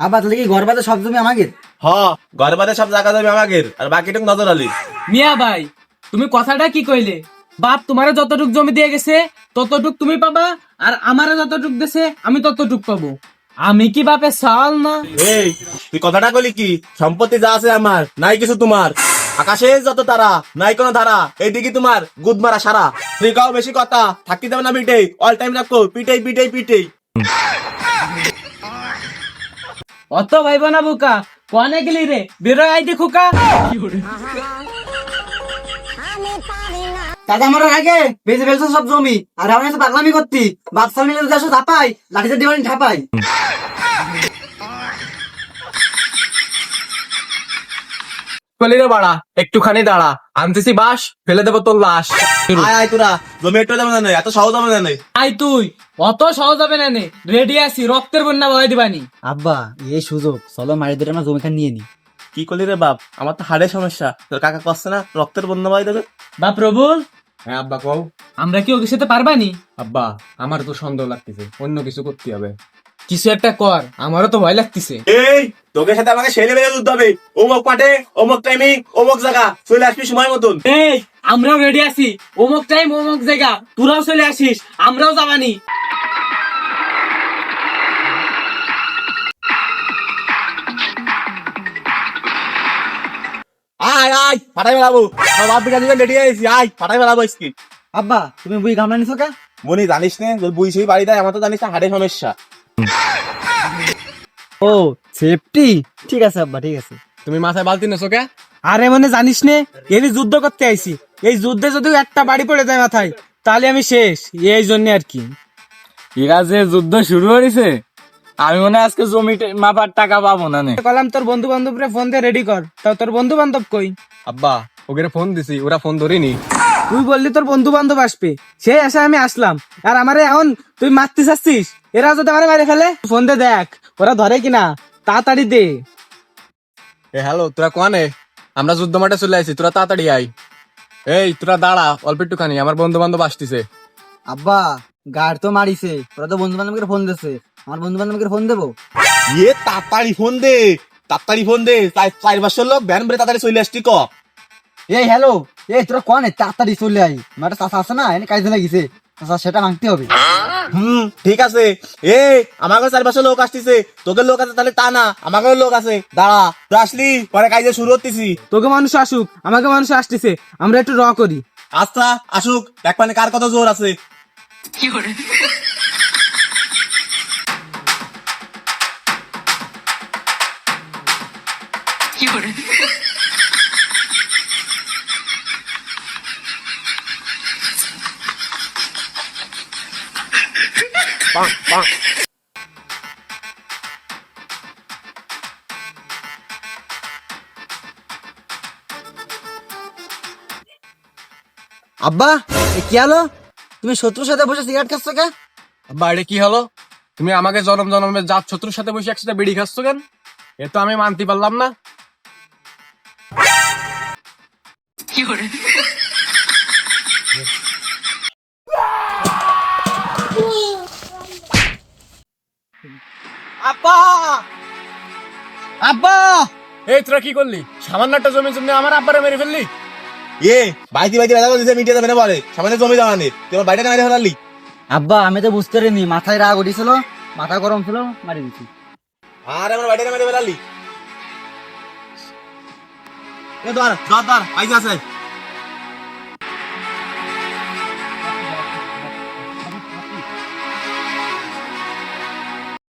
আবার ঘর বাদে সব জমি আমাকে হ ঘর বাদে সব জায়গা যাবে আমাকে আর বাকিটুক নজর আলি। মিয়া ভাই তুমি কথাটা কি কইলে? বাপ তোমারে যতটুক জমি দিয়ে গেছে ততটুক তুমি পাবা আর আমারে যতটুক দিছে আমি ততটুক পাবো। আমি কি বাপে চাল না? এই তুই কথাটা কলি কি? সম্পত্তি যা আছে আমার নাই কিছু তোমার। আকাশে যত তারা নাই কোনো ধারা এইদিকে তোমার গুদ মারা সারা। তুই কাও বেশি কথা থাকি যাবে না পিটেই অল টাইম রাখো পিটেই পিটেই পিটেই। অত ভাইব না বুকা, কনে গেলি রে? বেরোয় আই দেখুকা দাদা, আমার আগে বেঁচে ফেলছো সব জমি, আর আমি তো পাগলামি করতি। বাচ্চা মিলে যাসো ঝাপাই লাঠিতে দিবানি ঠাপাই কলি রে বাড়া একটুখানি দাঁড়া। আনতেছি বাস ফেলে দেবো তোর লাশ। আয় আয় তোরা। জমি একটু যাবে না এত সহজ হবে না আই তুই অত সহজ হবে না রেডি আছি রক্তের বন্যা বয় দিবানি। আব্বা এই সুযোগ। চলো মারি আমরা জমিখান নিয়ে নি। কি করলি রে বাপ? আমার তো হাড়ের সমস্যা। তোর কাকা কষ্ট না রক্তের বন্যা দেবে? বা প্রবুল? হ্যাঁ আব্বা কও। আমরা কি ওকে সাথে পারবানি? আব্বা আমার তো সন্দেহ লাগতেছে অন্য কিছু করতে হবে। কিছু একটা কর আমারও তো ভয় লাগতেছে। এই তোকে সাথে আমাকে ছেলে মেয়ে তুলতে হবে। অমুক পাটে অমুক টাইমিং অমুক জায়গা। চলে আসবি সময় মতন। এই আমরাও রেডি আছি। অমুক টাইম অমুক জায়গা। তোরাও চলে আসিস আমরাও যাবানি। আয় আয় ফাটাই বেড়াবো আমার বাপ বিটা দিকে রেডি হয়েছি আয় ফাটাই বেড়াবো স্কিন আব্বা তুমি বুঝি গামলা নিছো কে? মনি জানিস না? যদি বুঝি সেই বাড়ি দেয় আমার তো জানিস না হাড়ের সমস্যা। ও সেফটি ঠিক আছে আব্বা ঠিক আছে। তুমি মাথায় বালতি নেছো কে? আরে মানে জানিস নে এলি যুদ্ধ করতে আইছি এই যুদ্ধে যদি একটা বাড়ি পড়ে যায় মাথায় তাহলে আমি শেষ এই জন্য আর কি। এরা যে যুদ্ধ শুরু হয়েছে আমি মনে আজকে জমি মাপার টাকা পাবো না নে। কলাম তোর বন্ধু বান্ধবরে ফোন দিয়ে রেডি কর। তাও তোর বন্ধু বান্ধব কই? আব্বা ওকে ফোন দিছি ওরা ফোন ধরিনি। তুই বললি তোর বন্ধু বান্ধব আসবে সেই আশা আমি আসলাম। আর আমারে এখন তুই মারতে চাচ্ছিস এরা যদি আমারে মারে ফেলে ফোন দে দেখ। ওরা ধরে কিনা? তাড়াতাড়ি দে। এ হ্যালো তোরা কোয়ানে আমরা যুদ্ধ মাঠে চলে আসি তোরা তাড়াতাড়ি আই এই তোরা দাঁড়া অল্প একটুখানি আমার বন্ধু বান্ধব আসতেছে। আব্বা গাড় তো মারিছে ওরা তো বন্ধু বান্ধবকে ফোন দিছে। আমার বন্ধু বান্ধবকে ফোন দেবো? ইয়ে তাড়াতাড়ি ফোন দে তাড়াতাড়ি ফোন দে। চার চার বছর লোক ভ্যান বেড়ে তাড়াতাড়ি চলে আসছি ক। এই হ্যালো এই তোরা কোন তাড়াতাড়ি চলে আই আমার চাষা আছে না এনে কাজে লাগিছে। চাষা সেটা ভাঙতে হবে। হুম ঠিক আছে। এ আমাকে চার বছর লোক আসতেছে। তোকে লোক আছে তাহলে তা না আমাকেও লোক আছে। দাঁড়া তুই আসলি পরে কাজে শুরু হতেছি তোকে মানুষ আসুক আমাকে মানুষ আসতেছে। আমরা একটু র করি। আচ্ছা আসুক দেখ মানে কার কত জোর আছে। আব্বা এ কি হলো? তুমি শত্রুর সাথে বসে সিগারেট খাচ্ছ কে আব্বা এটা কি হলো? তুমি আমাকে জনম জনমের জাত শত্রুর সাথে বসে একসাথে বিড়ি খাচ্ছ কেন? এ তো আমি মানতে পারলাম না। আব্বা আব্বা এই তোরা কি করলি? সামান্য একটা জমির জন্য আমার আব্বারে মেরে ফেললি? এ বাইতি বাইতি ব্যথা করতেছে মিটিয়ে যাবে না বলে। সামনে জমি জমা নেই। তোমার বাড়িটা মেরে ফেলালি। আব্বা আমি তো বুঝতে পারিনি। মাথায় রাগ উঠেছিল মাথা গরম ছিল মারি দিছি আর আমার বাড়িটা মেরে ফেলালি। এ ধর ধর ধর পাইছে আছে।